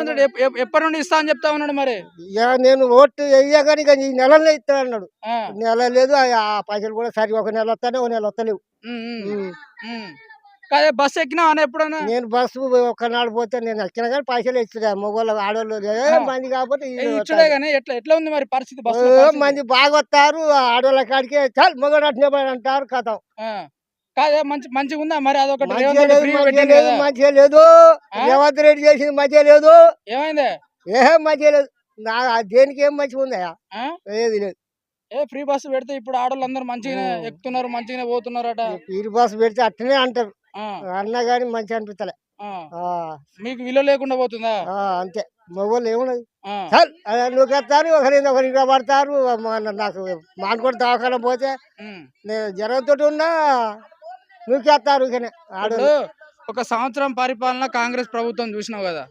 రేవంత్ రెడ్డి ఎప్పటి నుండి ఇస్తా అని చెప్తా ఉన్నాడు మరి? నేను ఓటు వేయగానే ఇక ఈ నెలలో ఇస్తాను అన్నాడు. నెల లేదు ఆ పైసలు కూడా సరిగా ఒక నెల వస్తానే ఒక నెల వస్తలేవు. బస్ ఎక్కినావా అన్న ఎప్పుడన్నా నేను బస్సు ఒక్కనాడు పోతే నేను వచ్చిన కానీ పైసలు ఇస్తున్నా మగవాళ్ళు ఆడవాళ్ళు. మంది కాకపోతే ఇచ్చుడే ఎట్లా ఎట్లా ఉంది మరి పరిస్థితి మంది బాగా వస్తారు ఆడవాళ్ళ కాడికి చాలు అట్నే పడి అంటారు కథం కాదే మంచి మంచిగా ఉందా? మరి అదొకటి మంచిగా రేవంత్ రెడ్డి ఫ్రీ మంచిగా లేదు కదా. మంచిగా లేదు. ఆ? రేవంత్ రెడ్డి చేసింది మంచిగా లేదు. ఏమైంది? ఏం మంచిగా లేదు. నా దేనికి ఏం మంచిగా ఉందా? ఏది లేదు. ఏ ఫ్రీ బస్సు పెడితే ఇప్పుడు ఆడవాళ్ళందరూ మంచిగానే ఉమ్. ఎక్కుతున్నారు మంచిగానే పోతున్నారట. పీరు బస్సు పెడితే అట్లనే అంటారు. అన్నా కానీ మంచి అనిపిస్తలే. మీకు విలువ లేకుండా పోతుందా? అంతే. మగవాళ్ళు ఏమున్నది? నువ్వు వస్తారు ఒకరి ఒకరికి పడతారు నాకు మానుకొని దవాఖాన పోతే. నేను జ్వరంతో ఉన్నా నువ్వు చేస్తారు ఒక సంవత్సరం పరిపాలన కాంగ్రెస్ ప్రభుత్వం చూసినావు కదా.